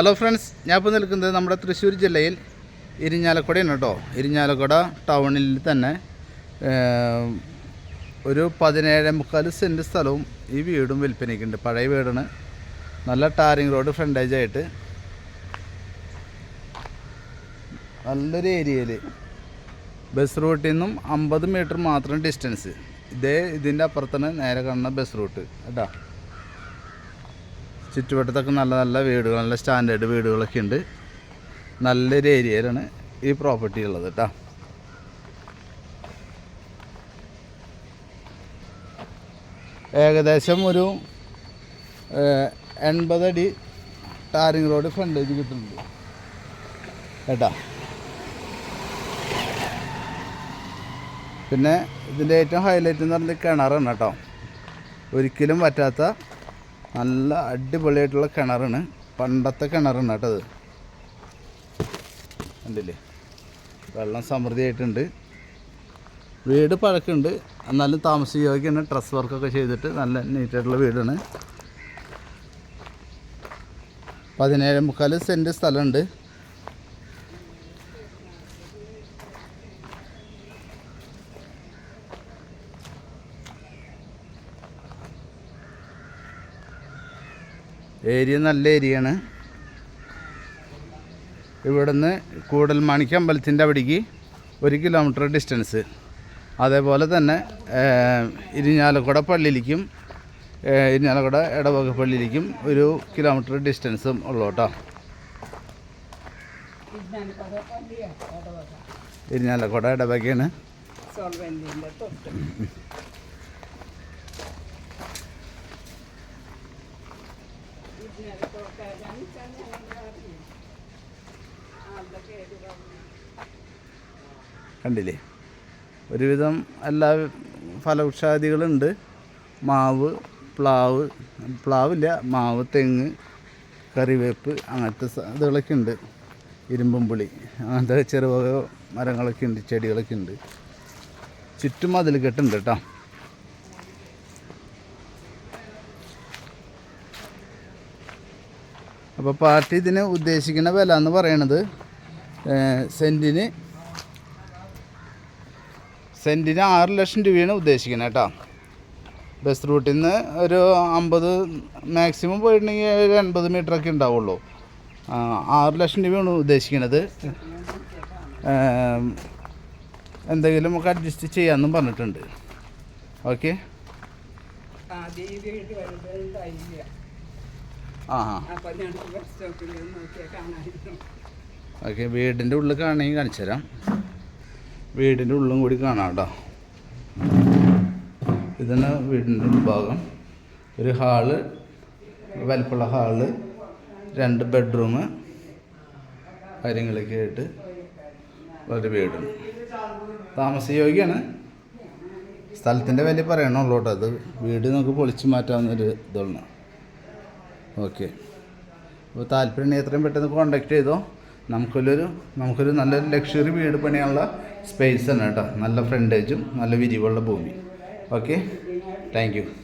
Hello friends ഞാൻ ഇപ്പോൾ നിൽക്കുന്നത് നമ്മുടെ തൃശ്ശൂർ ജില്ലയിൽ ഇരിഞ്ഞാലക്കുടയാണ് കേട്ടോ. ഇരിഞ്ഞാലക്കുട ടൗണിൽ തന്നെ ഒരു പതിനേഴ് മുക്കാൽ സെന്റ് സ്ഥലവും ഈ വീടും വിൽപ്പനയ്ക്കുണ്ട്. പഴയ വീടാണ്. നല്ല ടാറിങ് റോഡ് ഫ്രണ്ടേജ് ആയിട്ട്. നല്ലൊരു ഏരിയയിൽ ബസ് റൂട്ടിൽ നിന്നും അമ്പത് മീറ്റർ മാത്രം ഡിസ്റ്റൻസ് ഇതേ ഇതിന്റെ അപ്പുറത്താണ് നേരെ കാണുന്ന ബസ് റൂട്ട് കേട്ടോ. ചുറ്റുവട്ടത്തൊക്കെ നല്ല നല്ല വീടുകൾ നല്ല സ്റ്റാൻഡേർഡ് വീടുകളൊക്കെ ഉണ്ട്. നല്ലൊരു ഏരിയയിലാണ് ഈ പ്രോപ്പർട്ടി ഉള്ളത് കേട്ടോ ഏകദേശം ഒരു എൺപതടി ടാരിങ് റോഡ് ഫ്രണ്ടേജ് കിട്ടുന്നുണ്ട്. കേട്ടോ? പിന്നെ ഇതിന്റെ ഏറ്റവും ഹൈലൈറ്റ് എന്ന് പറഞ്ഞാൽ കിണറാണ് കേട്ടോ ഒരിക്കലും പറ്റാത്ത നല്ല അടിപൊളിയായിട്ടുള്ള കിണറാണ്. പണ്ടത്തെ കിണറാണ് കേട്ടോ അത്. കണ്ടില്ലേ? വെള്ളം സമൃദ്ധിയായിട്ടുണ്ട്. വീട് പഴക്കുണ്ട് എന്നാലും താമസിക്കുക തന്നെ ഡ്രസ് വർക്കൊക്കെ ചെയ്തിട്ട് നല്ല നീറ്റായിട്ടുള്ള വീടാണ്. പതിനേഴ് മുക്കാൽ സെന്റ് സ്ഥലമുണ്ട്. ഏരിയ നല്ല ഏരിയയാണ്. ഇവിടുന്ന് കൂടൽമാണിക്ക അമ്പലത്തിന്റെ അവിടേക്ക് ഒരു കിലോമീറ്റർ ഡിസ്റ്റൻസ്. അതേപോലെ തന്നെ ഇരിഞ്ഞാലക്കുട പള്ളിയിലേക്കും ഇരിഞ്ഞാലക്കുട ഇടവക പള്ളിയിലേക്കും ഒരു കിലോമീറ്റർ ഡിസ്റ്റൻസും ഉള്ളു കേട്ടോ. ഇരിഞ്ഞാലക്കുട ഇടവകയാണ്. കണ്ടില്ലേ? ഒരുവിധം എല്ലാ ഫലവൃക്ഷാദികളുണ്ട്. മാവ് പ്ലാവ് പ്ലാവില്ല മാവ് തെങ്ങ് കറിവേപ്പ് അങ്ങനത്തെ ഇതുകളൊക്കെ ഉണ്ട്. ഇരുമ്പും പുളി അങ്ങനത്തെ ചെറുവക മരങ്ങളൊക്കെ ഉണ്ട് ചെടികളൊക്കെ ഉണ്ട്. ചുറ്റും അതിൽ കെട്ടുണ്ട് കേട്ടോ. അപ്പോൾ പാർട്ടി ഇതിന് ഉദ്ദേശിക്കുന്ന വില എന്ന് പറയണത് സെന്റിന് സെന്റിന് ആറ് ലക്ഷം രൂപയാണ് ഉദ്ദേശിക്കുന്നത് കേട്ടോ ബസ് റൂട്ടിൽ നിന്ന് ഒരു അമ്പത് മാക്സിമം പോയിട്ടുണ്ടെങ്കിൽ ഒരു എൺപത് മീറ്റർ ഒക്കെ ഉണ്ടാവുള്ളൂ. ആറ് ലക്ഷം രൂപയാണ് ഉദ്ദേശിക്കുന്നത് എന്തെങ്കിലും നമുക്ക് അഡ്ജസ്റ്റ് ചെയ്യാമെന്നും പറഞ്ഞിട്ടുണ്ട്. ഓക്കെ ആദ്യം ആ ഓക്കെ വീടിന്റെ ഉള്ളിൽ കാണണമെങ്കിൽ കാണിച്ചു തരാം. വീടിന്റെ ഉള്ളും കൂടി കാണാം കേട്ടോ. ഇതാണ് വീടിന്റെ ഉൾഭാഗം. ഒരു ഹാൾ വലപ്പുള്ള ഹാൾ രണ്ട് ബെഡ്റൂം കാര്യങ്ങളൊക്കെ ആയിട്ട് വളരെ വീടും താമസയോഗ്യമാണ് സ്ഥലത്തിന്റെ വില പറയണുള്ളൂ കേട്ടോ. അത് വീട് നമുക്ക് പൊളിച്ചു മാറ്റാവുന്നൊരു ഇതുള്ള ഓക്കെ. അപ്പോൾ താല്പര്യം എത്രയും പെട്ടെന്ന് കോണ്ടാക്ട് ചെയ്തോ. നമുക്കൊരു നമുക്കൊരു നല്ലൊരു ലക്ഷറി വീട് പണിയാനുള്ള സ്പേസ് ആണ് കേട്ടോ. നല്ല ഫ്രണ്ടേജും നല്ല വിരിവുള്ള ഭൂമി. ഓക്കെ? താങ്ക്